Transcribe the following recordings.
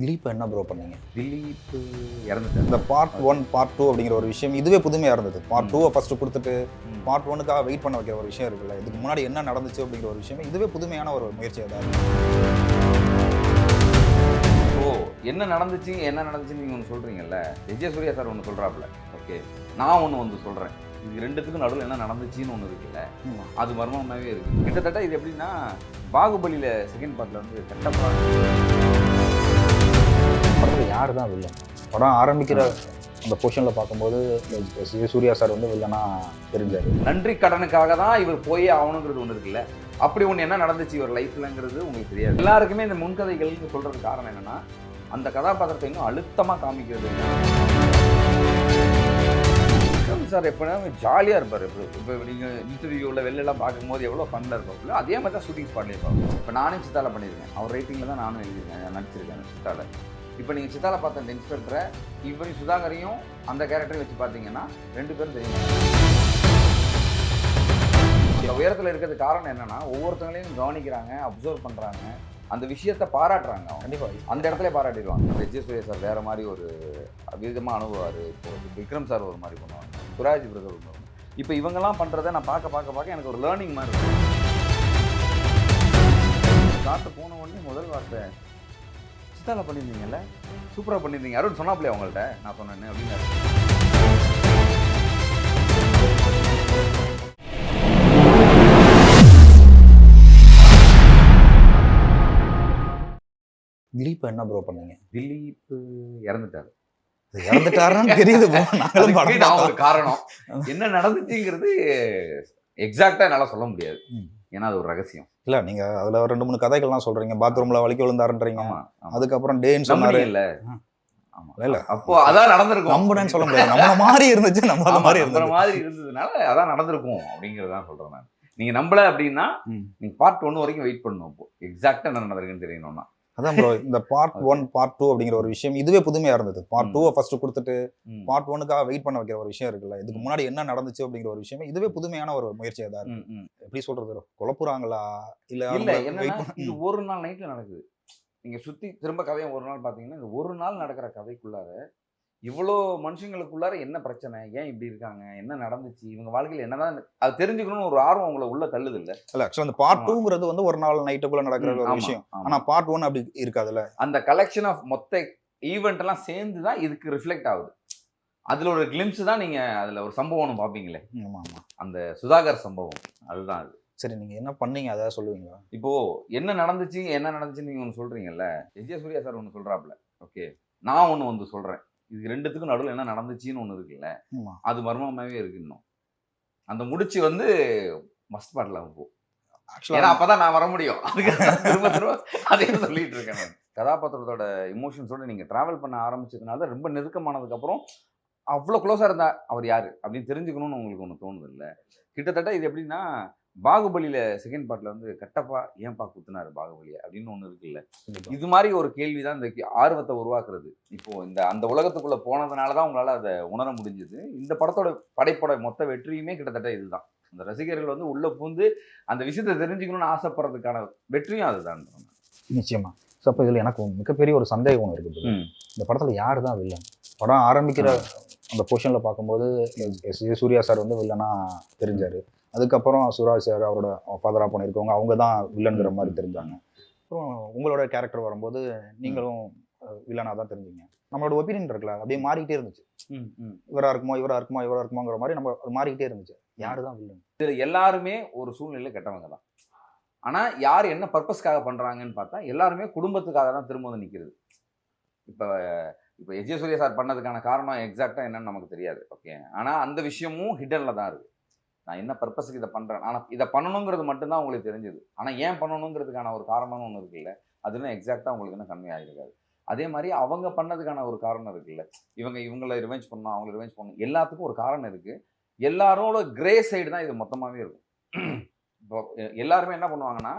திலீப் என்ன ப்ரோ பண்ணீங்க? திலீப் இறந்துட்டார். இந்த பார்ட் ஒன் பார்ட் டூ அப்படிங்கிற ஒரு விஷயம் இதுவே புதுமையாக இருந்தது. பார்ட் டூவை ஃபஸ்ட்டு கொடுத்துட்டு பார்ட் ஒனுக்காக வெயிட் பண்ண வைக்கிற ஒரு விஷயம் இருக்குல்ல இதுக்கு முன்னாடி என்ன நடந்துச்சு அப்படிங்கிற ஒரு விஷயம் இதுவே புதுமையான ஒரு முயற்சியாக தான். ஓ என்ன நடந்துச்சு என்ன நடந்துச்சுன்னு நீங்கள் ஒன்று சொல்கிறீங்கல்ல விஜய் சூர்யா சார் ஒன்று சொல்கிறாப்புல ஓகே நான் ஒன்று வந்து சொல்கிறேன் இது ரெண்டுத்துக்கும் நடுவில் என்ன நடந்துச்சுன்னு ஒன்று இருக்குல்ல. அது மர்மமாகவே இருக்குது கிட்டத்தட்ட இது எப்படின்னா பாகுபலியில் செகண்ட் பார்ட்டில் வந்து கட்டப்பா படத்தில் யார் தான் வில்லன் படம் ஆரம்பிக்கிற அந்த பொசிஷனில் பார்க்கும்போது. சூர்யா சார் வந்து வில்லனா தெரிஞ்சார். நன்றி கடனுக்காக தான் இவர் போயே ஆகணுங்கிறது ஒன்று இருக்குல்ல. அப்படி ஒன்று என்ன நடந்துச்சு இவர் லைஃப்லங்கிறது உங்களுக்கு தெரியாது. எல்லாருக்குமே இந்த முன்கதைகள்னு சொல்கிறதுக்கு காரணம் என்னன்னா அந்த கதாபாத்திரத்தை இன்னும் அழுத்தமாக காமிக்கிறது. சார் எப்படின்னா ஜாலியாக இருப்பார். இப்போ இப்போ நீங்கள் இன்டர்வியூவில் வெளிலலாம் பார்க்கும்போது எவ்வளோ இருக்கும் இல்லை அதே மாதிரி தான் ஷூட்டிங் ஸ்பாட்லேயே இருப்பாங்க இப்போ நானே சித்தால பண்ணியிருக்கேன். அவர் ரைட்டிங்கில் தான் நானும் எழுதியிருக்கேன். நடிச்சிருக்கேன் சித்தால இப்போ நீங்கள் சித்தால பார்த்த அந்த இன்ஸ்பெக்டரை இவரையும் சுதாகரையும் அந்த கேரக்டரையும் வச்சு பார்த்தீங்கன்னா ரெண்டு பேரும் தெரியும். அந்த உயரத்தில் இருக்கிறது காரணம் என்னன்னா ஒவ்வொருத்தங்களையும் கவனிக்கிறாங்க அப்சர்வ் பண்ணுறாங்க அந்த விஷயத்தை பாராட்டுறாங்க அவங்க. கண்டிப்பாக அந்த இடத்துல பாராட்டிடுவாங்க. விஜய் சூர்யா சார் வேற மாதிரி ஒரு விதமாக அனுபவார் இப்போ விக்ரம் சார் ஒரு மாதிரி பண்ணுவாங்க. சுராஜ் பிரதர் ஒரு இப்போ இவங்கெல்லாம் பண்ணுறத நான் பார்க்க பார்க்க பார்க்க எனக்கு ஒரு லேர்னிங் மாதிரி இருக்கும் காட்டு போன உடனே முதல் வார்த்தை சித்தால பண்ணியிருந்தீங்கல்ல சூப்பராக பண்ணியிருந்தீங்க அருண் சொன்னாப்லையே அவங்கள்ட்ட நான் சொன்னேன்னு அப்படின்னு. திலீப் என்ன ப்ரோ பண்ணீங்க? திலீப் இறந்துட்டார். இறந்துட்டாருன்னு தெரியுது நான் ஒரு. காரணம். என்ன நடந்துச்சுங்கிறது எக்ஸாக்டா என்னால சொல்ல முடியாது. ஏன்னா அது ஒரு ரகசியம். இல்ல நீங்க அதுல ரெண்டு மூணு கதைகள்லாம் சொல்றீங்க. பாத்ரூம்ல வலிக்க விழுந்தாருன்றீங்க. அதுக்கப்புறம் டேன்னு சொன்னாரு. இல்ல? இல்ல. அப்போ அதான் நடந்திருக்கும். நம்புனேன்னு சொல்ல முடியாது. நம்மள மாதிரி இருந்துச்சு நம்ம ஆமா, மாதிரி இருந்தது மாதிரி இருந்ததுனால அதான் நடந்திருக்கும் அப்படிங்கறதான் சொல்றேன் நான். நீங்க நம்பல அப்படின்னா. நீங்க பார்ட் ஒன்னு வரைக்கும் வெயிட் பண்ணணும் அப்போ. எக்ஸாக்டா என்ன நடந்திருக்குன்னு தெரியணும்னா. அதான் ப்ரோ இந்த பார்ட் ஒன் பார்ட் டூ அப்படிங்கிற ஒரு விஷயம் இதுவே புதுமையா இருந்தது பார்ட். டூவை ஃபர்ஸ்ட் கொடுத்துட்டு. பார்ட் ஒனுக்காக வெயிட் பண்ண வைக்கிற ஒரு விஷயம் இருக்குல்ல இதுக்கு முன்னாடி என்ன நடந்துச்சு அப்படிங்கிற ஒரு விஷயம் இதுவே புதுமையான ஒரு முயற்சியா தான் இருக்கு. எப்படி சொல்றது குழப்புறாங்களா இல்ல இது ஒரு நாள் நைட்ல நடக்குது நீங்க சுத்தி திரும்ப கதையை ஒரு நாள் பாத்தீங்கன்னா இந்த ஒரு நாள் நடக்கிற கதைக்குள்ளார இவ்வளோ மனுஷங்களுக்குள்ளார என்ன பிரச்சனை? ஏன் இப்படி இருக்காங்க? என்ன நடந்துச்சு? இவங்க வாழ்க்கையில என்னதான் அது தெரிஞ்சுக்கணும்னு ஒரு ஆர்வம் உங்களை உள்ள தள்ளுது இல்ல இல்ல ஆக்சுவலா அந்த பார்ட். டூங்கிறது வந்து ஒரு நாள் நைட்டுக்குள்ள நடக்கிற ஒரு விஷயம். ஆமா. ஆனா பார்ட் ஒன் அப்படி இருக்காதுல்ல? அந்த கலெக்ஷன் ஆஃப் மொத்த ஈவெண்ட் எல்லாம் சேர்ந்து தான் இதுக்கு ரிஃப்ளெக்ட் ஆகுது. அதுல ஒரு கிளிம்ஸ் தான் நீங்க அதுல ஒரு சம்பவம் ஒன்று பார்ப்பீங்களே? ஆமா ஆமா. அந்த சுதாகர் சம்பவம். அதுதான் அது. சரி நீங்க என்ன பண்ணீங்க? அதாவது சொல்லுவீங்களா? இப்போ என்ன நடந்துச்சு? என்ன நடந்துச்சுன்னு நீங்க ஒன்று சொல்றீங்கல்ல? விஜய் சூர்யா சார் ஒன்று சொல்றாப்புல ஓகே. நான் ஒன்று வந்து சொல்றேன். இது ரெண்டுத்துக்கும் நடுவில் என்ன நடந்துச்சுன்னு ஒன்று இருக்குல்ல? அது மர்மமாகவே இருக்கு இன்னும். அந்த முடிச்சு வந்து மஸ்ட் பாடலாம் போ. ஏன்னா அப்பதான் நான் வர முடியும். அதுக்கு திரும்ப திரும்ப அதே சொல்லிட்டு இருக்கேன் கதாபாத்திரத்தோட இமோஷன்ஸோட நீங்க டிராவல் பண்ண ஆரம்பிச்சதுனால ரொம்ப நெருக்கமானதுக்கு அப்புறம் அவ்வளோ க்ளோஸாக இருந்தா அவர் யாரு? அப்படின்னு தெரிஞ்சுக்கணும்னு உங்களுக்கு ஒன்று தோணுது இல்லை? கிட்டத்தட்ட இது எப்படின்னா பாகுபலியில செகண்ட் பார்ட்ல வந்து கட்டப்பா ஏன்பா குத்துனாரு பாகுபலியை? அப்படின்னு ஒன்று இருக்குல்ல. இது மாதிரி ஒரு கேள்வி தான் இந்த ஆர்வத்தை உருவாக்குறது. இப்போ இந்த அந்த உலகத்துக்குள்ள போனதுனால தான் உங்களால அதை உணர முடிஞ்சது. இந்த படத்தோட படைப்போட மொத்த வெற்றியுமே கிட்டத்தட்ட இதுதான். அந்த ரசிகர்கள் வந்து உள்ள பூந்து அந்த விஷயத்தை தெரிஞ்சுக்கணும்னு ஆசைப்படுறதுக்கான வெற்றியும் அதுதான். நிச்சயமா. ஸோ அப்போ இதுல எனக்கு மிகப்பெரிய ஒரு சந்தேகம் ஒன்று இருக்குது. இந்த படத்துல யார் தான் வில்லன் படம் ஆரம்பிக்கிற அந்த பொசிஷன்ல பார்க்கும்போது. சூர்யா சார் வந்து வில்லனா தெரிஞ்சாரு. அதுக்கப்புறம் சுராஜ் சார் அவரோட ஃபாதரா பண்ணியிருக்கவங்க அவங்க தான் வில்லன்கிற மாதிரி தெரிஞ்சாங்க. அப்புறம் உங்களோட கேரக்டர் வரும்போது நீங்களும் வில்லனா தான் தெரிஞ்சீங்க. நம்மளோட ஒப்பீனியன் இருக்குல்ல அப்படியே மாறிக்கிட்டே இருந்துச்சு. ம், ம். இவரா இருக்குமோ இவரா இருக்குமோ இவரா இருக்குமோங்கிற மாதிரி நம்ம அது மாறிக்கிட்டே இருந்துச்சு. யாரு தான் வில்லன் இதுல எல்லாருமே ஒரு சூழ்நிலையில கெட்டவங்க தான். ஆனா யார் என்ன பர்பஸ்க்காக பண்றாங்கன்னு பார்த்தா எல்லாருமே குடும்பத்துக்காக தான் திரும்ப வந்து நிக்கிறது. இப்ப இப்ப எஜே சூர்யா சார் பண்ணதுக்கான காரணம் எக்ஸாக்டா என்னன்னு நமக்கு தெரியாது. ஓகே ஆனா அந்த விஷயமும் ஹிடன்ல தான் இருக்கு. நான் என்ன பர்பஸுக்கு இதை பண்ணுறேன் ஆனால் இதை பண்ணணுங்கிறது மட்டும்தான் உங்களுக்கு தெரிஞ்சது. ஆனால் ஏன் பண்ணணுங்கிறதுக்கான ஒரு காரணம்னு ஒன்று இருக்குல்ல? அதுலாம் எக்ஸாக்டாக உங்களுக்கு என்ன கம்மியாகிருக்காது அதே மாதிரி அவங்க பண்ணதுக்கான ஒரு காரணம் இருக்குல்ல? இவங்க இவங்களை ரிவெஞ்ச் பண்ணணும் அவங்கள ரிவெஞ்ச் பண்ணணும் எல்லாத்துக்கும் ஒரு காரணம் இருக்குது எல்லாரோட கிரே சைடு தான் இது மொத்தமாகவே இருக்கும். இப்போ எல்லாருமே என்ன பண்ணுவாங்கன்னா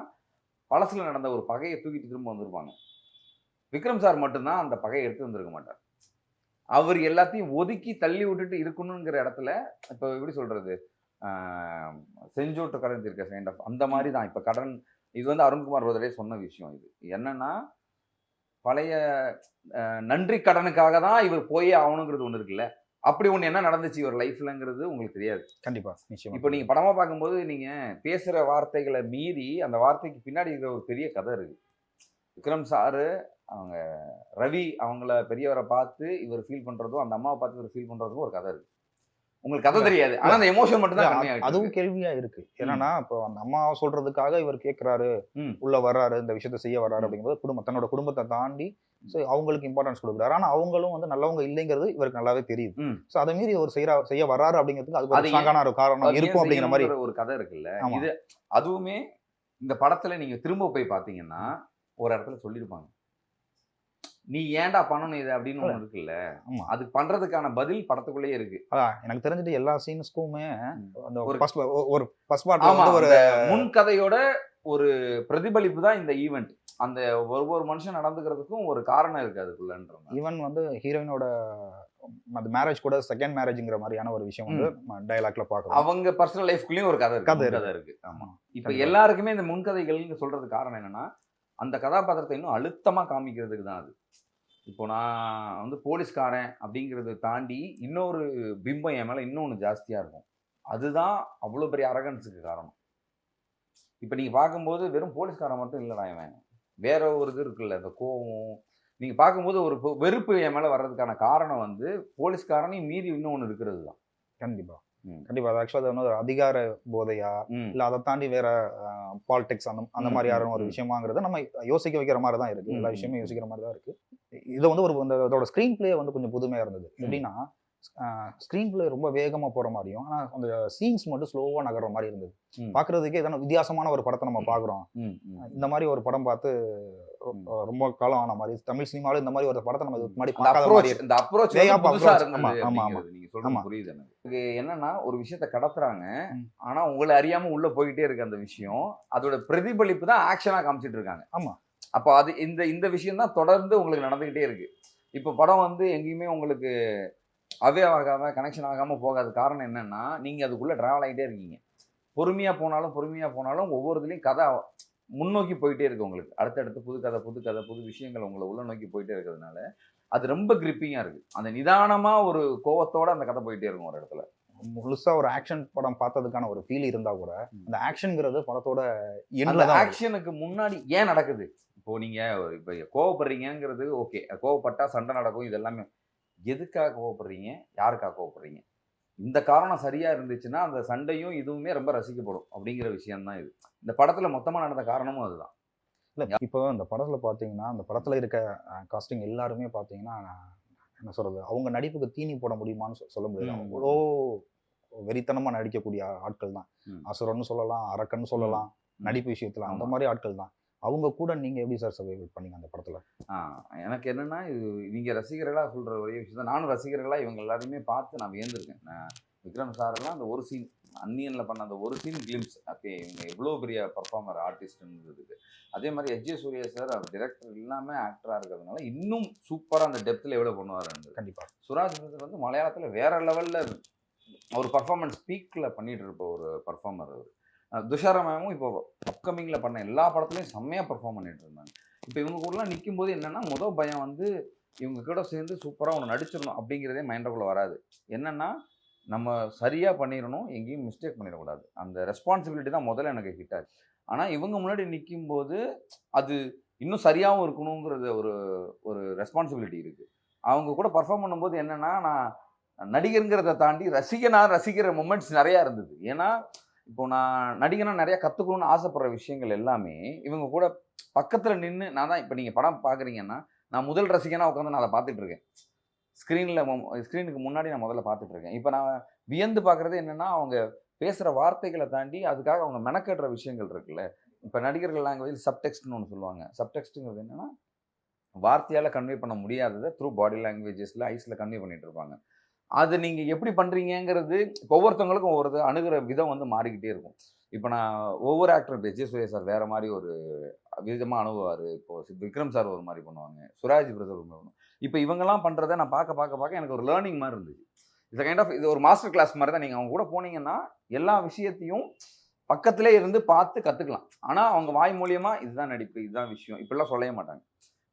பழசில் நடந்த ஒரு பகையை தூக்கிட்டு திரும்ப வந்திருப்பாங்க. விக்ரம் சார் மட்டும்தான் அந்த பகையை எடுத்து வந்திருக்க மாட்டார். அவர் எல்லாத்தையும் ஒதுக்கி தள்ளி விட்டுட்டு இருக்கணுங்கிற இடத்துல இப்போ எப்படி சொல்கிறது செஞ்சோட்டு கடன் இருக்க கைண்ட் ஆஃப் அந்த மாதிரி தான். இப்போ கடன் இது வந்து அருண்குமார் ஒருதரே சொன்ன விஷயம் இது. என்னன்னா பழைய நன்றி கடனுக்காக தான் இவர் போயே ஆகணுங்கிறது ஒன்று இருக்குல்ல. அப்படி ஒன்று என்ன நடந்துச்சு? இவர் லைஃப்லங்கிறது உங்களுக்கு தெரியாது. கண்டிப்பா நிச்சயமா. இப்போ நீங்க படமா பார்க்கும்போது நீங்க பேசுற வார்த்தைகளை மீறி அந்த வார்த்தைக்கு பின்னாடி இருக்கிற ஒரு பெரிய கதை இருக்கு. விக்ரம் சாரு அவங்க ரவி அவங்கள பெரியவரை பார்த்து இவர் ஃபீல் பண்றதும் அந்த அம்மாவை பார்த்து இவர் ஃபீல் பண்றதுக்கும் ஒரு கதை இருக்கு. உங்களுக்கு கதை. தெரியாது ஆனா அந்த எமோஷன் மட்டும் தான் அதுவும். கேள்வியா இருக்கு என்னன்னா இப்போ அந்த அம்மா சொல்றதுக்காக இவர் கேக்குறாரு ம். உள்ள வர்றாரு இந்த விஷயத்த செய்ய வர்றாரு ம். அப்படிங்கும்போது குடும்பம் தன்னோட குடும்பத்தை தாண்டி ஸோ அவங்களுக்கு இம்பார்ட்டன்ஸ் கொடுக்குறாரு ஆனா அவங்களும் வந்து நல்லவங்க இல்லைங்கிறது இவருக்கு நல்லாவே தெரியுது. ஸோ அதை மீறி ஒரு செய்யற செய்ய வர்றாரு அப்படிங்கிறதுக்கு அதுக்கு அது ஒரு ஸ்ட்ராங்கான ஒரு காரணம் இருக்கும் அப்படிங்கிற மாதிரி ஒரு கதை இருக்குல்ல. இது அதுவுமே இந்த படத்துல நீங்க திரும்ப போய் பாத்தீங்கன்னா ஒரு இடத்துல சொல்லியிருப்பாங்க நீ ஏன்டா பண்ணணும் இது அப்படின்னு ஒண்ணு இருக்குல்ல? ஆமா. அதுக்கு பண்றதுக்கான பதில் படத்துக்குள்ளேயே இருக்கு. அதான் எனக்கு தெரிஞ்சுட்டு எல்லா சீன்ஸ்க்குமே அந்த ஒரு- ஃபர்ஸ்ட் ஒரு ஃபர்ஸ்ட் பார்ட் ஒரு அந்த முன்கதையோட ஒரு பிரதிபலிப்பு தான் இந்த ஈவெண்ட் அந்த ஒரு ஒரு மனுஷன் நடந்துக்கிறதுக்கும் ஒரு காரணம் இருக்கு அதுக்குள்ளன்ற. ஈவன் வந்து ஹீரோயினோட அந்த மேரேஜ் கூட செகண்ட் மேரேஜ்ங்கிற மாதிரியான ஒரு விஷயம் வந்து டயலாக்ல பாக்குறோம் அவங்க பர்சனல் லைஃப்குள்ளேயும் ஒரு கதை இருக்கு கதை கதை இருக்கு. ஆமா. இப்ப. எல்லாருக்குமே இந்த முன்கதைகள்னு சொல்றதுக்கு காரணம் என்னன்னா அந்த கதாபாத்திரத்தை இன்னும் அழுத்தமாக காமிக்கிறதுக்கு தான் அது. இப்போ நான் வந்து போலீஸ்காரன் அப்படிங்கிறத தாண்டி இன்னொரு பிம்பம் என் மேலே இன்னொன்று ஜாஸ்தியாக இருக்கும். அதுதான் அவ்வளோ பெரிய அரகன்ஸுக்கு காரணம். இப்போ நீங்கள் பார்க்கும்போது வெறும் போலீஸ்காரன் மட்டும் இல்லைடா இவன். வேற ஒரு இது இருக்குல்ல இந்த கோவம். நீங்கள் பார்க்கும்போது ஒரு பொ- வெறுப்பு என் மேலே வர்றதுக்கான காரணம் வந்து போலீஸ்காரனையும் மீறி இன்னொன்று இருக்கிறது தான். கண்டிப்பாக கண்டிப்பா. அது ஆக்சுவலா வந்து ஒரு அதிகார போதையா. இல்ல அதை தாண்டி வேற பாலிடிக்ஸ் அந்த அந்த ம், மாதிரியான ம், ஒரு. விஷயமாங்கிறத நம்ம யோசிக்க வைக்கிற மாதிரி தான் இருக்கு. எல்லா விஷயமும். யோசிக்கிற மாதிரி தான் இருக்கு. இது வந்து ஒரு இதோட ஸ்க்ரீன் பிளே வந்து கொஞ்சம் புதுமையா இருந்தது. எப்படின்னா ஸ்க்ரீன் பிளே ரொம்ப வேகமா போற மாதிரியும் ஆனா அந்த சீன்ஸ் மட்டும் ஸ்லோவா நகர்ற மாதிரி இருந்தது ம். பாக்குறதுக்கே எதனா வித்தியாசமான ஒரு படத்தை நம்ம பாக்குறோம் ம், ம். இந்த மாதிரி ஒரு படம் பார்த்து. ரொம்ப காலம் ஆன மாதிரி தமிழ் சினிமால இந்த மாதிரி ஒரு படத்தை நம்ம இதுக்கு முன்னாடி பார்க்காத மாதிரி. இந்த approach Way வந்து of புதுசா approach. இருந்தது ஆமா, ஆமா, அப்படிங்கிறது நீங்க சொல்றது ஆமா. புரியுது எனக்கு இது என்னன்னா ஒரு விஷயத்த கடத்துறாங்க ம். ஆனா உங்களை அறியாம உள்ள போயிட்டே இருக்கு அந்த விஷயம் அதோட பிரதிபலிப்பு தான் ஆக்ஷனா காமிச்சிட்டு இருக்காங்க ஆமா. அப்போ அது இந்த இந்த விஷயம் தான் தொடர்ந்து உங்களுக்கு நடந்துகிட்டே இருக்கு இப்போ படம் வந்து எங்கேயுமே உங்களுக்கு அவே ஆகாம கனெக்ஷன் ஆகாம போகாத காரணம் என்னன்னா நீங்க அதுக்குள்ள டிராவல் ஆகிட்டே இருக்கீங்க. பொறுமையா போனாலும் பொறுமையா போனாலும் ஒவ்வொரு இதுலயும் கதை முன்னோக்கி போயிட்டே இருக்கு உங்களுக்கு. அடுத்தடுத்து புது கதை புது கதை புது விஷயங்கள் உங்களை உள்ள நோக்கி போயிட்டே இருக்கிறதுனால அது ரொம்ப கிரிப்பிங்கா இருக்கு. அந்த நிதானமா ஒரு கோவத்தோட அந்த கதை போயிட்டே இருக்கும் ஒரு இடத்துல. முழுசா ஒரு ஆக்ஷன் படம் பார்த்ததுக்கான ஒரு ஃபீல் இருந்தா கூட. அந்த ஆக்ஷன்ங்கிறது படத்தோட வருது. ஆக்ஷனுக்கு முன்னாடி ஏன் நடக்குது? இப்போ நீங்க இப்போ கோவப்படுறீங்கிறது ஓகே கோவப்பட்டா சண்டை நடக்கும் இது எல்லாமே எதுக்காக கோவப்படுறீங்க யாருக்காக கோவப்படுறீங்க இந்த காரணம் சரியா இருந்துச்சுன்னா அந்த சண்டையும் இதுவுமே ரொம்ப ரசிக்கப்படும் அப்படிங்கிற விஷயம் தான் இது இந்த படத்துல மொத்தமா நடந்த காரணமும் அதுதான் இல்ல இப்போ இந்த படத்துல பாத்தீங்கன்னா அந்த படத்துல இருக்க காஸ்டிங் எல்லாருமே பாத்தீங்கன்னா என்ன சொல்றது அவங்க நடிப்புக்கு தீனி போட முடியுமான்னு சொல்ல முடியாது. அவ்வளோ வெறித்தனமா நடிக்கக்கூடிய ஆட்கள் தான். அசுரன்னு சொல்லலாம் அரக்கன்னு சொல்லலாம். நடிப்பு விஷயத்துல அந்த. மாதிரி ஆட்கள் தான் அவங்க கூட நீங்க எப்படி சார் சர்வை பண்ணீங்க அந்த படத்துல? எனக்கு என்னன்னா இது நீங்க ரசிகர்களா சொல்ற ஒரே விஷயம் தான். நானும் ரசிகர்களா இவங்க எல்லாரையுமே பார்த்து நான் வியந்திருக்கேன். நான் விக்ரம் சாரெல்லாம் அந்த ஒரு சீன் அன்னியன்ல பண்ண அந்த ஒரு சீன் கிளிம்ஸ் ஓகே இவங்க எவ்வளோ பெரிய பர்ஃபார்மர் ஆர்டிஸ்ட்ன்றதுக்கு அதே மாதிரி எஸ் ஜே சூர்யா சார் அவர் டிரெக்டர் இல்லாமல் ஆக்டராக இருக்கிறதுனால இன்னும் சூப்பராக அந்த டெப்த்தில் எவ்வளோ பண்ணுவாருன்றது கண்டிப்பா. சுராஜ் வந்து மலையாளத்தில் வேற லெவலில் ஒரு பர்ஃபார்மன்ஸ் பீக்கில் பண்ணிட்டு இருப்ப ஒரு பர்ஃபார்மர் அவர். துஷாரா மேமும் இப்போ அப்கமிங்கில் பண்ண எல்லா படத்துலையும் செம்மையாக பர்ஃபார்ம் பண்ணிட்டு இருந்தாங்க. இப்போ இவங்க கூடலாம் நிற்கும் போது என்னென்னா முதல் பயம் வந்து இவங்க கூட சேர்ந்து சூப்பராக ஒன்று நடிச்சிடணும் அப்படிங்கிறதே மைண்டுக்குள்ளே வராது. என்னன்னா நம்ம சரியாக பண்ணிடணும் எங்கேயும் மிஸ்டேக் பண்ணிடக்கூடாது. அந்த ரெஸ்பான்சிபிலிட்டி தான் முதல்ல எனக்கு ஹிட் ஆச்சு. ஆனால் இவங்க முன்னாடி நிற்கும் போது அது இன்னும் சரியாகவும் இருக்கணுங்கிறது ஒரு ஒரு ரெஸ்பான்சிபிலிட்டி இருக்குது அவங்க கூட பர்ஃபார்ம் பண்ணும்போது என்னென்னா நான் நடிகருங்கிறத தாண்டி ரசிகனாக ரசிக்கிற மூமெண்ட்ஸ் நிறையா இருந்தது. ஏன்னா இப்போ நான் நடிகனா நிறைய கற்றுக்கணும்னு ஆசைப்படுற விஷயங்கள் எல்லாமே இவங்க கூட பக்கத்தில் நின்று நான் தான் இப்போ நீங்கள் படம் பார்க்குறீங்கன்னா நான் முதல் ரசிகனாக உட்காந்து நான் அதை பார்த்துட்டு இருக்கேன். ஸ்க்ரீனில் ஸ்க்ரீனுக்கு முன்னாடி நான் முதல்ல பார்த்துட்டு இருக்கேன். இப்போ நான் வியந்து பார்க்குறது என்னென்னா அவங்க பேசுகிற வார்த்தைகளை தாண்டி அதுக்காக அவங்க மெனக்கடுற விஷயங்கள் இருக்குல்ல. இப்போ நடிகர்கள் லாங்குவேஜ் சப்டெக்ஸ்ட்னு ஒன்று சொல்லுவாங்க. சப்டெக்ஸ்ட்டுங்கிறது என்னென்னா வார்த்தையால் கன்வே பண்ண முடியாததை த்ரூ பாடி லாங்குவேஜஸில் ஐஸில் கன்வே பண்ணிகிட்டு இருப்பாங்க. அது நீங்கள் எப்படி பண்ணுறீங்கங்கிறது இப்போ ஒவ்வொருத்தவங்களுக்கும் ஒவ்வொரு அணுகிற விதம் வந்து மாறிக்கிட்டே இருக்கும். இப்போ நான் ஒவ்வொரு ஆக்டர் இப்போ சுரேஷ் சார் வேறு மாதிரி ஒரு விதமாக அணுகுவார். இப்போ விக்ரம் சார் ஒரு மாதிரி பண்ணுவாங்க சுராஜ் பிரதர் ஒரு மாதிரி பண்ணுவாங்க. இப்போ இவங்கெல்லாம் பண்ணுறத நான் பார்க்க பார்க்க பார்க்க எனக்கு ஒரு லேர்னிங் மாதிரி இருந்துச்சு. இது கைண்ட் ஆஃப் இது ஒரு மாஸ்டர் கிளாஸ் மாதிரி தான் நீங்கள் அவங்க கூட போனீங்கன்னா எல்லா விஷயத்தையும் பக்கத்திலே இருந்து பார்த்து கற்றுக்கலாம் ஆனால் அவங்க வாய் மூலியமாக இதுதான் நடிப்பு இதுதான் விஷயம். இப்படிலாம் சொல்லவே மாட்டாங்க.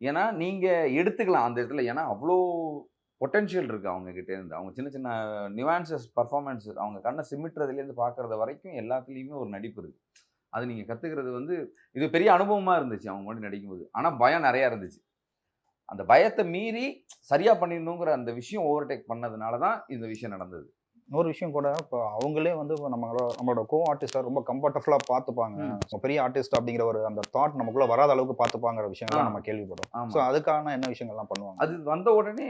ஏன்னா நீங்கள் எடுத்துக்கலாம் அந்த இடத்துல. ஏன்னா அவ்வளோ பொட்டென்ஷியல் இருக்குது அவங்கக்கிட்டேருந்து இருந்து அவங்க சின்ன சின்ன நிவான்சஸ் பர்ஃபார்மன்ஸ் அவங்க கண்ணை சிமிட்டுறதுலேருந்து பார்க்கறது வரைக்கும் எல்லாத்துலேயுமே ஒரு நடிப்பு இருக்குது அது நீங்கள் கற்றுக்கிறது வந்து இது பெரிய அனுபவமாக இருந்துச்சு அவங்க மட்டும் நடிக்கும்போது. ஆனால் பயம் நிறையா இருந்துச்சு. அந்த பயத்தை மீறி சரியாக பண்ணிடணுங்கிற அந்த விஷயம் ஓவர்டேக் பண்ணதுனால தான் இந்த விஷயம் நடந்தது. இன்னொரு விஷயம் கூட இப்போ அவங்களே வந்து இப்போ நம்மளோட நம்மளோட கோ ஆர்டிஸ்டை ரொம்ப கம்ஃபர்டபுளாக பார்த்துப்பாங்க. பெரிய ஆர்டிஸ்ட் அப்படிங்கிற ஒரு அந்த தாட் நமக்குள்ள வராத அளவுக்கு பார்த்துப்பாங்கிற விஷயங்கள்லாம் ஆ. நம்ம கேள்விப்படும். ஸோ அதுக்கான என்ன விஷயங்கள்லாம் பண்ணுவாங்க? அது வந்த உடனே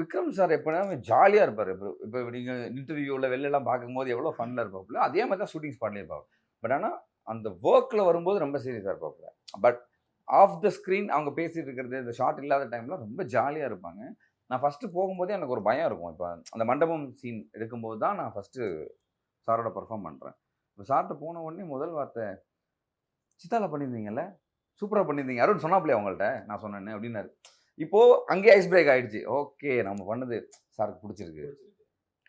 விக்ரம் சார் எப்படின்னா ஜாலியாக இருப்பார். இப்போ இப்போ நீங்கள் இன்டர்வியூவில் வெளிலலாம் பார்க்கும்போது எவ்வளோ ஃபன்னில் இருப்பாப்புல. அதே மாதிரி தான் ஷூட்டிங் ஸ்பாட்லேயே இருப்பாங்க பட் ஆனால் அந்த ஒர்க்கில் வரும்போது ரொம்ப சீரியஸாக இருப்பாப்புல. பட் ஆஃப் த ஸ்க்ரீன் அவங்க பேசிட்டு இருக்கிறது இந்த ஷார்ட் இல்லாத டைமில் ரொம்ப ஜாலியாக இருப்பாங்க. நான் ஃபஸ்ட்டு போகும்போதே எனக்கு ஒரு பயம் இருக்கும். இப்போ அந்த மண்டபம் சீன் எடுக்கும்போது தான் நான் ஃபஸ்ட்டு சாரோட பர்ஃபார்ம் பண்ணுறேன் இப்போ சார்கிட்ட போன உடனே முதல் வார்த்தை சித்தால பண்ணியிருந்தீங்கல்ல? சூப்பராக பண்ணியிருந்தீங்க. அருண் சொன்னாப்லையே அவங்கள்ட்ட நான் சொன்னேன்னு அப்படின்னாரு. இப்போது அங்கேயே ஐஸ் பிரேக் ஆகிடுச்சு ஓகே நம்ம பண்ணது சாருக்கு பிடிச்சிருக்கு.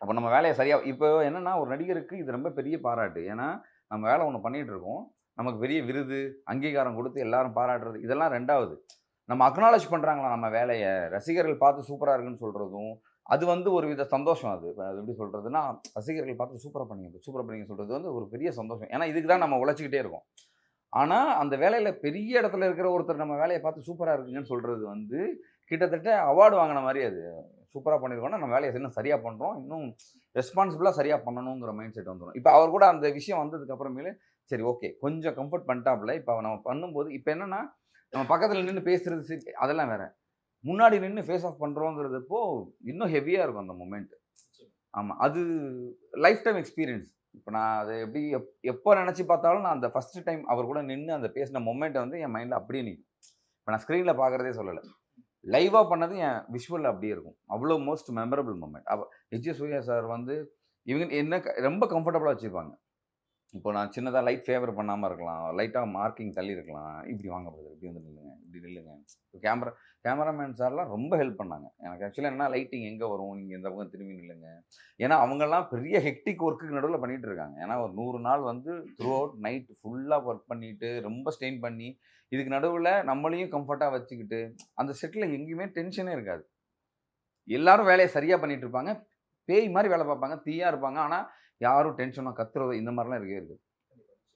அப்போ நம்ம வேலையை சரியாக இப்போ என்னென்னா ஒரு நடிகருக்கு இது ரொம்ப பெரிய பாராட்டு. ஏன்னா நம்ம வேலை ஒன்று பண்ணிகிட்டு இருக்கோம். நமக்கு பெரிய விருது அங்கீகாரம் கொடுத்து எல்லாரும் பாராட்டுறது இதெல்லாம் ரெண்டாவது. நம்ம அக்னாலேஜ் பண்ணுறாங்களா நம்ம வேலையை. ரசிகர்கள் பார்த்து சூப்பராக இருக்குன்னு சொல்கிறதும் அது வந்து ஒரு வித சந்தோஷம் அது. அது எப்படி சொல்கிறதுனா ரசிகர்கள் பார்த்து சூப்பராக பண்ணிங்க சூப்பராக பண்ணிங்க சொல்கிறது வந்து ஒரு பெரிய சந்தோஷம். ஏன்னா இதுக்கு தான் நம்ம உழைச்சிக்கிட்டே இருக்கோம். ஆனால் அந்த வேலையில் பெரிய இடத்துல இருக்கிற ஒருத்தர் நம்ம வேலையை பார்த்து சூப்பராக இருக்குங்கன்னு சொல்கிறது வந்து கிட்டத்தட்ட அவார்டு வாங்கின மாதிரி அது. சூப்பராக பண்ணியிருக்கோம்னா நம்ம வேலையை இன்னும் சரியாக பண்ணுறோம் இன்னும் ரெஸ்பான்சிபிளாக சரியாக பண்ணணுங்கிற மைண்ட் செட் வந்துடும் இப்போ அவர் கூட அந்த விஷயம் வந்ததுக்கு அப்புறமேலே சரி ஓகே கொஞ்சம் கம்ஃபர்ட் பண்ணிட்டாப்புல. இப்போ நம்ம பண்ணும்போது இப்போ என்னன்னா நம்ம பக்கத்தில் நின்று பேசுறது அதெல்லாம் வேற. முன்னாடி நின்று ஃபேஸ் ஆஃப் பண்ணுறோங்கிறதுப்போ இன்னும் ஹெவியாக இருக்கும் அந்த மூமெண்ட் ஆமாம் அது லைஃப் டைம் எக்ஸ்பீரியன்ஸ் இப்போ நான் அதை எப்படி எப் எப்போ நினச்சி பார்த்தாலும் நான் அந்த ஃபஸ்ட்டு டைம் அவர் கூட நின்று அந்த பேசின மொமெண்ட்டை வந்து என் மைண்டில் அப்படியே நிற்கும் இப்போ நான் ஸ்க்ரீனில் பார்க்குறதே சொல்லலை. லைவாக பண்ணது என் விஷுவலில் அப்படியே இருக்கும். அவ்வளோ மோஸ்ட் மெமரபிள் மூமெண்ட் அப்போ ஹெச்ஏ சூர்யா சார் வந்து இவங்க என்ன க- ரொம்ப கம்ஃபர்டபுளாக வச்சுருப்பாங்க. இப்போ நான் சின்னதாக லைட் ஃபேவர் பண்ணாமல் இருக்கலாம். லைட்டாக மார்க்கிங் தள்ளி இருக்கலாம். இப்படி வாங்க brother, இப்படி வந்து நில்லுங்க இப்படி நில்லுங்க. கேமரா கேமராமேன் சார்லாம் ரொம்ப ஹெல்ப் பண்ணாங்க. எனக்கு ஆக்சுவலாக என்ன லைட்டிங் எங்கே வரும்? நீங்கள் இந்த பக்கம் திரும்பி நில்லுங்க. ஏன்னா அவங்கெல்லாம் பெரிய ஹெக்டிக் ஒர்க்குக்கு நடுவில் பண்ணிகிட்டு இருக்காங்க. ஏன்னா ஒரு நூறு நாள் வந்து த்ரூ அவுட் நைட் ஃபுல்லாக ஒர்க் பண்ணிட்டு ரொம்ப ஸ்டெயின் பண்ணி இதுக்கு நடுவில் நம்மளையும் கம்ஃபர்ட்டாக வச்சுக்கிட்டு அந்த செட்டில் எங்கேயுமே டென்ஷனே இருக்காது. எல்லாரும் வேலையை சரியாக பண்ணிகிட்டு இருப்பாங்க. பேய் மாதிரி வேலை பார்ப்பாங்க தீயாக இருப்பாங்க. ஆனால் யாரும் டென்ஷனாக கத்துறது இந்த மாதிரிலாம் இருக்கு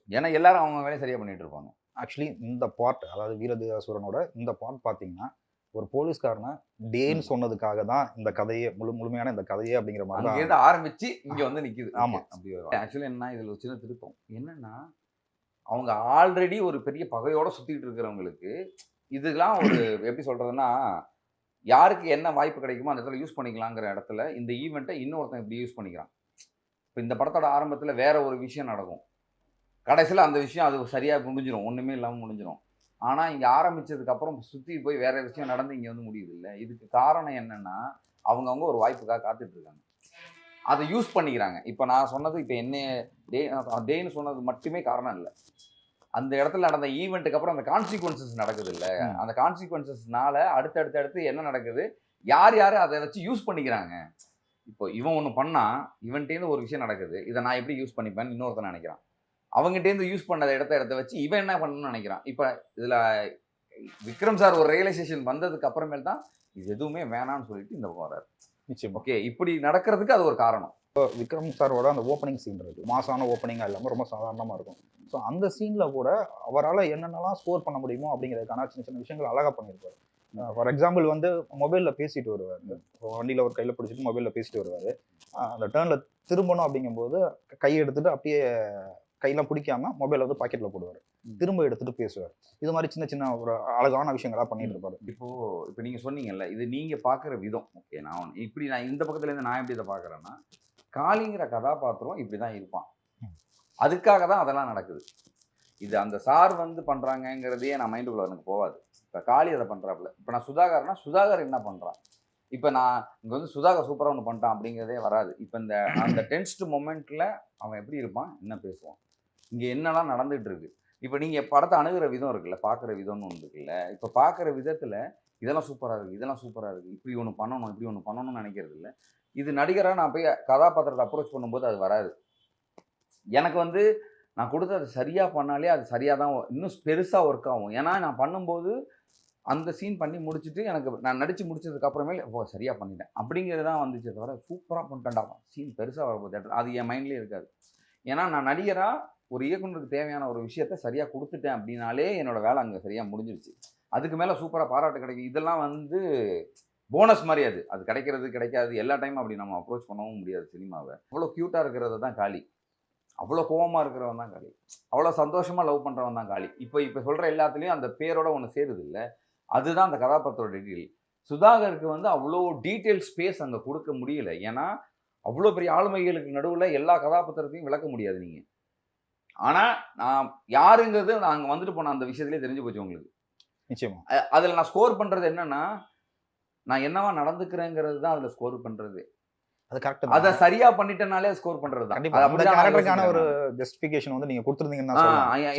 ஏன்னா எல்லாரும் அவங்க வேலையை சரியாக பண்ணிட்டு இருப்பாங்க. ஆக்சுவலி இந்த பார்ட் அதாவது வீரதேவசூரனோட இந்த பார்ட் பார்த்தீங்கன்னா ஒரு போலீஸ்காரனை டேன்னு சொன்னதுக்காக தான் இந்த கதையே முழு முழுமையான இந்த கதையே அப்படிங்கிற மாதிரி அங்கேருந்து ஆரம்பிச்சு இங்க வந்து நிக்குது. ஆமா. Okay, அப்படி ஆக்சுவலி என்ன இதுல ஒரு சின்ன திருப்பம் என்னன்னா அவங்க ஆல்ரெடி ஒரு பெரிய பகையோட சுத்திட்டு இருக்கிறவங்களுக்கு இதெல்லாம் ஒரு எப்படி சொல்றதுன்னா யாருக்கு என்ன வாய்ப்பு கிடைக்குமோ அந்த இடத்துல யூஸ் பண்ணிக்கலாங்கிற இடத்துல இந்த ஈவெண்ட்டை இன்னொருத்தன் இப்படி யூஸ் பண்ணிக்கிறான். இப்போ இந்த படத்தோட ஆரம்பத்துல வேற ஒரு விஷயம் நடக்கும். கடைசியில் அந்த விஷயம் அது சரியா முடிஞ்சிடும் ஒண்ணுமே இல்லாமல் முடிஞ்சிடும் ஆனா இங்க ஆரம்பிச்சதுக்கு அப்புறம் சுத்தி போய் வேற விஷயம் நடந்து இங்க வந்து முடியுது இல்ல. இதுக்கு காரணம் என்னன்னா அவங்கவங்க ஒரு வாய்ப்புக்காக காத்துட்டு இருக்காங்க அதை யூஸ் பண்ணிக்கிறாங்க. இப்போ நான் சொன்னது இப்போ என்ன டே டேன்னு சொன்னது மட்டுமே காரணம் இல்லை. அந்த இடத்துல நடந்த ஈவெண்ட்டுக்கு அப்புறம் அந்த கான்சிக்வன்சஸ் நடக்குது இல்ல. அந்த கான்சிக்வன்சஸ்னால அடுத்து அடுத்து அடுத்து என்ன நடக்குது? யார் யார் அதை வச்சு யூஸ் பண்ணிக்கிறாங்க? இப்போ இவன் ஒன்று பண்ணா இவன்கிட்டேருந்து ஒரு விஷயம் நடக்குது. இதை நான் எப்படி யூஸ் பண்ணிப்பேன்னு இன்னொருத்தன் நினைக்கிறான். அவங்ககிட்டேருந்து யூஸ் பண்ணத இடத்த இடத்த வச்சு இவன் என்ன பண்ணணும்னு நினைக்கிறான். இப்போ இதில் விக்ரம் சார் ஒரு ரியலைசேஷன் வந்ததுக்கு அப்புறமேல் தான் இது எதுவுமே வேணாம்னு சொல்லிட்டு இந்த பக்கம் வராரு நிச்சயமா. ஓகே இப்படி நடக்கிறதுக்கு அது ஒரு காரணம். விக்ரம் சாரோட அந்த ஓப்பனிங் சீன் இருக்கு. மாசான ஓப்பனிங்காக இல்லாமல் ரொம்ப சாதாரணமாக இருக்கும். ஸோ அந்த சீனில் கூட அவரால் என்னென்னலாம் ஸ்கோர் பண்ண முடியுமோ அப்படிங்கிறதுக்கான சின்ன சின்ன விஷயங்கள் அழகாக பண்ணியிருப்பாரு. ஃபார் எக்ஸாம்பிள் வந்து மொபைலில் பேசிட்டு வருவார். வண்டியில் ஒரு கையில் பிடிச்சிட்டு மொபைலில் பேசிட்டு வருவார். அந்த டேர்னில் திரும்பணும் அப்படிங்கும்போது கையை எடுத்துட்டு அப்படியே கையெல்லாம் பிடிக்காம மொபைலை வந்து பாக்கெட்டில் போடுவார். திரும்ப எடுத்துட்டு பேசுவார். இது மாதிரி சின்ன சின்ன ஒரு அழகான விஷயங்களா பண்ணிட்டு இருப்பாரு. இப்போ இப்போ நீங்க சொன்னீங்கல்ல இது நீங்க பாக்குற விதம். ஓகே நான் இப்படி நான் இந்த பக்கத்துல இருந்து நான் எப்படி இதை பாக்குறேன்னா காளிங்கிற கதாபாத்திரம் இப்படிதான் இருப்பான். அதுக்காக தான் அதெல்லாம் நடக்குது. இது அந்த சார் வந்து பண்றாங்கங்கிறதையே நான் மைண்டுக்குள்ள எனக்கு போகாது. இப்போ காளி அதை பண்ணுறாப்புல இப்போ நான் சுதாகர்னா சுதாகர் என்ன பண்ணுறான் இப்போ நான் இங்கே வந்து சுதாகர் சூப்பராக ஒன்று பண்ணிட்டான் அப்படிங்கிறதே வராது. இப்போ இந்த அந்த டென்ஸ்ட் மொமெண்ட்டில் அவன் எப்படி இருப்பான்? என்ன பேசுவான்? இங்கே என்னெல்லாம் நடந்துட்டு இருக்கு? இப்போ நீங்கள் படத்தை அணுகிற விதம் இருக்குல்ல பார்க்குற விதம்னு ஒன்று இருக்குல்ல இப்போ பார்க்குற விதத்தில் இதெல்லாம் சூப்பராக இருக்குது இதெல்லாம் சூப்பராக இருக்குது இப்படி ஒன்று பண்ணணும் இப்படி ஒன்று பண்ணணும்னு நினைக்கிறது இல்லை. இது நடிகராக நான் போய் கதாபாத்திரத்தை அப்ரோச் பண்ணும்போது அது வராது. எனக்கு வந்து நான் கொடுத்து அது சரியாக பண்ணாலே அது சரியாக தான் இன்னும் பெருசாக ஒர்க் ஆகும். ஏன்னா நான் பண்ணும்போது அந்த சீன் பண்ணி முடிச்சுட்டு எனக்கு நான் நடித்து முடிச்சதுக்கு அப்புறமே ஓ சரியாக பண்ணிட்டேன். அப்படிங்கிறது தான் வந்துச்சு தவிர சூப்பராக பண்ணிட்டேன்டா சீன் பெருசாக வரப்போகுது. தேட்டர் அது என் மைண்ட்லேயே இருக்காது. ஏன்னா நான் நடிகராக ஒரு இயக்குனருக்கு தேவையான ஒரு விஷயத்த சரியாக கொடுத்துட்டேன் அப்படின்னாலே என்னோடய வேலை அங்கே சரியாக முடிஞ்சிருச்சு. அதுக்கு மேலே சூப்பராக பாராட்டு கிடைக்கும். இதெல்லாம் வந்து போனஸ் மாதிரி அது. அது கிடைக்கிறது கிடைக்காது. எல்லா டைமும் அப்படி நம்ம அப்ரோச் பண்ணவும் முடியாது சினிமாவை. அவ்வளோ க்யூட்டாக இருக்கிறது தான் காளி. அவ்வளோ கோவமாக இருக்கிறவன் தான் காளி. அவ்வளோ சந்தோஷமாக லவ் பண்ணுறவன் தான் காளி. இப்போ இப்போ சொல்கிற எல்லாத்துலேயும் அந்த பேரோட ஒன்று சேருது இல்லை. அதுதான் அந்த கதாபாத்திரோட டீட்டெயில் சுதாகருக்கு வந்து அவ்வளோ டீட்டெயில் ஸ்பேஸ் அங்கே கொடுக்க முடியல. ஏன்னா அவ்வளோ பெரிய ஆளுமைகளுக்கு நடுவில் எல்லா கதாபாத்திரத்தையும் விளக்க முடியாது நீங்கள் ஆனால் நான் யாருங்கிறது நான் அங்கே வந்துட்டு போன அந்த விஷயத்துலேயே தெரிஞ்சு போச்சு உங்களுக்கு. நிச்சயமா. அதுல நான் ஸ்கோர் பண்றது என்னன்னா நான் என்னவா நடந்துக்கிறேங்கிறது தான் அதுல ஸ்கோர் பண்றது. அது கரெக்ட் அத சரியா பண்ணிட்டனாலே ஸ்கோர் பண்றது தான். அந்த கேரக்டருக்கான ஒரு ஜஸ்டிபிகேஷன் வந்து நீங்க கொடுத்துருந்தீங்கன்னு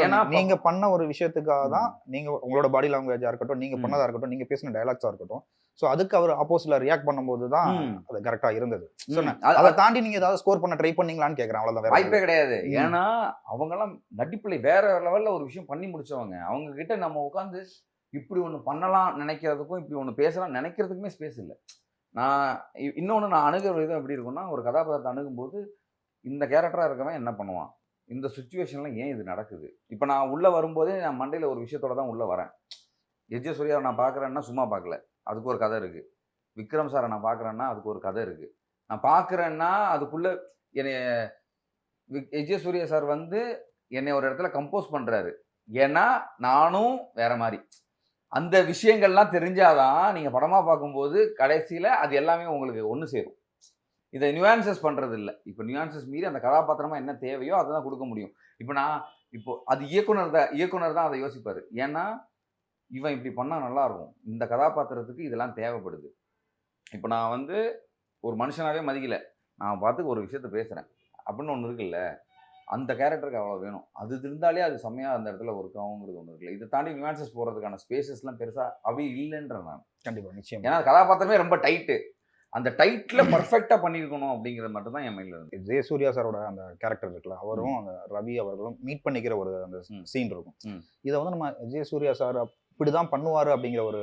ஏன்னா நீங்க பண்ண ஒரு விஷயத்துக்காக தான் நீங்க உங்களோட பாடி லாங்குவேஜா இருக்கட்டும் நீங்க. பண்ணதா இருக்கட்டும் நீங்க பேசின டயலாக்ஸா இருக்கட்டும். சோ அதுக்கு அவர் ஆப்போசிட்ல ரியாக்ட் பண்ணும்போது தான். அது கரெக்டா இருந்தது. அது- தாண்டி நீங்க ஏதாவது ஸ்கோர் பண்ண ட்ரை பண்ணீங்களான்னு கேக்குறேன் அவ்வளவுதான். வாய்ப்பே கிடையாது. ஏன்னா அவங்க எல்லாம் நடிப்புல வேற லெவல்ல ஒரு விஷயம் பண்ணி முடிச்சவங்க. அவங்க கிட்ட நம்ம உட்காந்து இப்படி ஒண்ணு பண்ணலாம் நினைக்கிறதுக்கும் இப்படி ஒண்ணு பேசலாம் நினைக்கிறதுக்குமே ஸ்பேஸ் இல்லை. நான் இன்னொன்று நான் அணுகிற விதம் எப்படி இருக்கும்னா ஒரு கதாபாத்திரத்தை அணுகும்போது இந்த கேரக்டராக இருக்கவன் என்ன பண்ணுவான்? இந்த சுச்சுவேஷனில் ஏன் இது நடக்குது? இப்போ நான் உள்ளே வரும்போதே நான் மண்டையில் ஒரு விஷயத்தோட தான் உள்ளே வரேன். எஜ்ஜ சூர்யாவை நான் பார்க்குறேன்னா சும்மா பார்க்கல அதுக்கு ஒரு கதை இருக்குது விக்ரம் சாரை நான் பார்க்குறேன்னா அதுக்கு ஒரு கதை இருக்குது நான் பார்க்குறேன்னா அதுக்குள்ளே என்னைய விக்- சூர்யா சார் வந்து என்னை ஒரு இடத்துல கம்போஸ் பண்ணுறாரு ஏன்னா நானும் வேற மாதிரி. அந்த விஷயங்கள்லாம் தெரிஞ்சாதான் நீங்கள் படமாக பார்க்கும்போது கடைசியில் அது எல்லாமே உங்களுக்கு ஒன்று சேரும். இதை நியூஆன்சஸ் பண்ணுறது இல்லை இப்போ நியூஆன்சஸ் மீறி அந்த கதாபாத்திரமாக என்ன தேவையோ அதை தான் கொடுக்க முடியும். இப்போ நான் இப்போ அது இயக்குனர் தான் இயக்குனர் தான் அதை யோசிப்பார். ஏன்னா இவன் இப்படி பண்ணால் நல்லா இருக்கும். இந்த கதாபாத்திரத்துக்கு இதெல்லாம் தேவைப்படுது. இப்போ நான் வந்து ஒரு மனுஷனாகவே மதிக்கல. நான் பார்த்து ஒரு விஷயத்த பேசுகிறேன் அப்படின்னு ஒன்று இருக்குல்ல? அந்த கேரக்டருக்கு அவ்வளோ வேணும். அது இருந்தாலே அது செம்மையாக அந்த இடத்துல ஒர்க் ஆகுங்கிறது ஒன்று இருக்குல்ல இதை தாண்டி நியூஆன்சஸ் போகிறதுக்கான ஸ்பேசஸ்லாம் பெருசாக அவை இல்லைன்ற நான். கண்டிப்பா நிச்சயம். ஏன்னா கதாபாத்திரமே ரொம்ப டைட்டு அந்த டைட்ல பர்ஃபெக்டாக பண்ணியிருக்கணும் அப்படிங்கிறது மட்டும் தான் என் மைண்டில் இருந்து. ஜெய சூர்யா சாரோட அந்த கேரக்டர் இருக்குல்ல அவரும் அந்த ரவி அவர்களும் மீட் பண்ணிக்கிற ஒரு அந்த. சீன் இருக்கும். இதை வந்து நம்ம ஜெய சூர்யா சார் இப்படிதான் பண்ணுவாரு அப்படிங்கிற ஒரு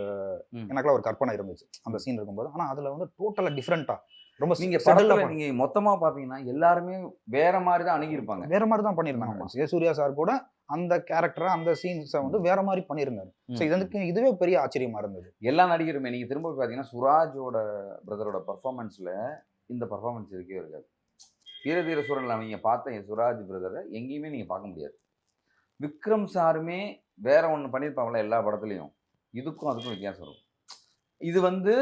ம். எனக்குள்ள ஒரு கற்பனை இருந்துச்சு அந்த சீன் இருக்கும்போது. ஆனா அதுல வந்து டோட்டலா டிஃப்ரெண்டா ரொம்ப நீங்க படத்துல நீங்க மொத்தமா பாத்தீங்கன்னா எல்லாருமே வேற மாதிரி தான் அணுகியிருப்பாங்க. வேற மாதிரி தான் பண்ணியிருந்தாங்க. ஆமா. ஜெய சூர்யா சார் கூட அந்த கேரக்டரை அந்த சீன்ஸை வந்து வேற மாதிரி பண்ணியிருந்தாரு. ஸோ ம். இதுக்கு இதுவே பெரிய ஆச்சரியமா இருந்தது. எல்லா நடிகருமே நீங்க திரும்ப பாத்தீங்கன்னா சுராஜோட பிரதரோட பர்ஃபார்மன்ஸ்ல இந்த பர்ஃபார்மன்ஸ் இருக்கவே இருக்காது. வீரதீர சூரன்ல நீங்க பார்த்த என் சுராஜ் பிரதரை எங்கேயுமே நீங்க பார்க்க முடியாது. விக்ரம் சாருமே வேற ஒன்று பண்ணியிருப்பாங்களா எல்லா படத்துலையும். இதுக்கும் அதுக்கும் வித்தியாசம் இருக்கும். இது வந்து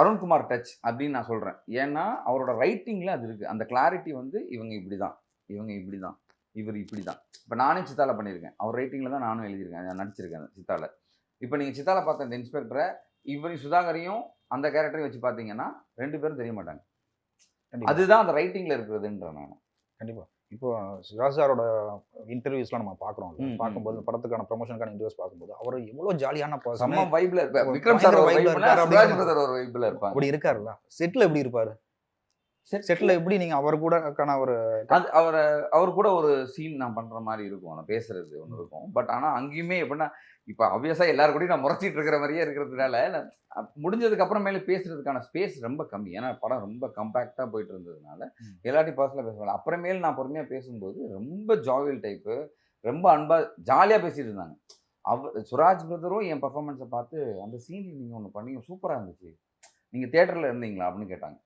அருண்குமார் டச் அப்படின்னு நான் சொல்றேன். ஏன்னா அவரோட ரைட்டிங்ல அது இருக்கு. அந்த கிளாரிட்டி வந்து இவங்க இப்படிதான். இவங்க இப்படிதான். இவர் இப்படிதான். இப்போ நானே சித்தால பண்ணியிருக்கேன். அவர் ரைட்டிங்ல தான் நானும் எழுதியிருக்கேன். நான் நடிச்சிருக்கேன் சித்தால இப்போ நீங்க சித்தால பார்த்த இந்த இன்ஸ்பெக்டரை இவரையும் சுதாகரையும் அந்த கேரக்டரையும் வச்சு பார்த்தீங்கன்னா ரெண்டு பேரும் தெரிய மாட்டாங்க. அதுதான் அந்த ரைட்டிங்ல இருக்கிறதுன்ற நான். கண்டிப்பா. இப்போ சிராஜ் சாரோட இன்டர்வியூஸ்லாம் நம்ம பார்க்குறோம். பார்க்கும்போது படத்துக்கான ப்ரொமோஷனுக்கான இன்டர்வியூஸ் பார்க்கும்போது அவர் எவ்வளவு ஜாலியான பர்சன் வைப்ல இருப்பார். விக்ரம் சார் வைப்ல இருப்பாங்க அப்படி இருக்காருல்ல. செட்ல எப்படி இருப்பாரு? செட்ல எப்படி நீங்க அவர் கூட ஒரு அது அவரை அவர் கூட ஒரு சீன் நான் பண்ற மாதிரி இருக்கும். நான் பேசுறது ஒன்று இருக்கும். பட் ஆனா அங்கேயுமே எப்படின்னா இப்போ அப்வியஸா எல்லாரும் கூடயும் நான் முறைச்சிட்டு இருக்கிற மாதிரியே இருக்கிறதுனால முடிஞ்சதுக்கு அப்புறமேல பேசுறதுக்கான ஸ்பேஸ் ரொம்ப கம்மி. ஏன்னா படம் ரொம்ப கம்பேக்டா போயிட்டு இருந்ததுனால. எல்லாத்தையும் பர்சனலாக பேசுவாங்க அப்புறமேல் நான் பொறுமையா பேசும்போது ரொம்ப ஜாவியல் டைப்பு ரொம்ப அன்பா ஜாலியா பேசிட்டு இருந்தாங்க. அவ சுராஜ் பிரதரும் என் பர்ஃபார்மன்ஸை பார்த்து அந்த சீன் நீங்க ஒன்று பண்ணீங்க. சூப்பரா இருந்துச்சு. நீங்க தியேட்டர்ல இருந்தீங்களா? அப்படின்னு கேட்டாங்க.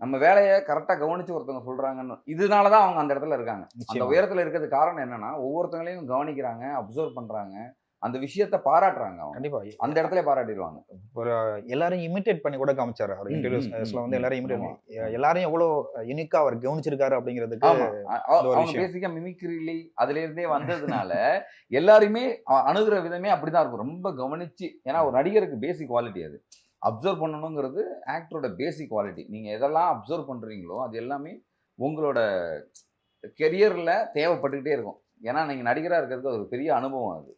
நம்ம வேலையை கரெக்டா கவனிச்சு ஒருத்தவங்க சொல்றாங்கன்னு இதனால தான் அவங்க அந்த இடத்துல இருக்காங்க. அந்த. உயரத்துல இருக்கிறது காரணம் என்னன்னா ஒவ்வொருத்தங்களையும் கவனிக்கிறாங்க அப்சர்வ் பண்றாங்க அந்த விஷயத்த பாராட்டுறாங்க அவங்க. கண்டிப்பா. அந்த இடத்துல பாராட்டிடுவாங்க. ஒரு எல்லாரையும் இமிட்டேட் பண்ணி கூட காமிச்சாரு. அவர் இன்டர்வியூஸ்ல வந்து ம். எல்லாரையும் imitate ஆமா. பண்ணி- எல்லாரையும் எவ்வளவு யுனிக்கா அவர் கவனிச்சிருக்காரு அப்படிங்கிறதுக்கு அவங்க விஷயம். பேசிக்கா மிமிக்ரிலி அதுல இருந்தே வந்ததுனால எல்லாருமே அணுகுற விதமே அப்படிதான் இருக்கும். ரொம்ப கவனிச்சு ஏன்னா ஒரு நடிகருக்கு பேசிக் குவாலிட்டி அது. அப்சர்வ் பண்ணணுங்கிறது ஆக்டரோட பேசிக் குவாலிட்டி நீங்கள் எதெல்லாம் அப்சர்வ் பண்ணுறீங்களோ அது எல்லாமே உங்களோட கெரியரில் தேவைப்பட்டுக்கிட்டே இருக்கும். ஏன்னா நீங்கள் நடிகராக இருக்கிறதுக்கு ஒரு பெரிய அனுபவம் அது.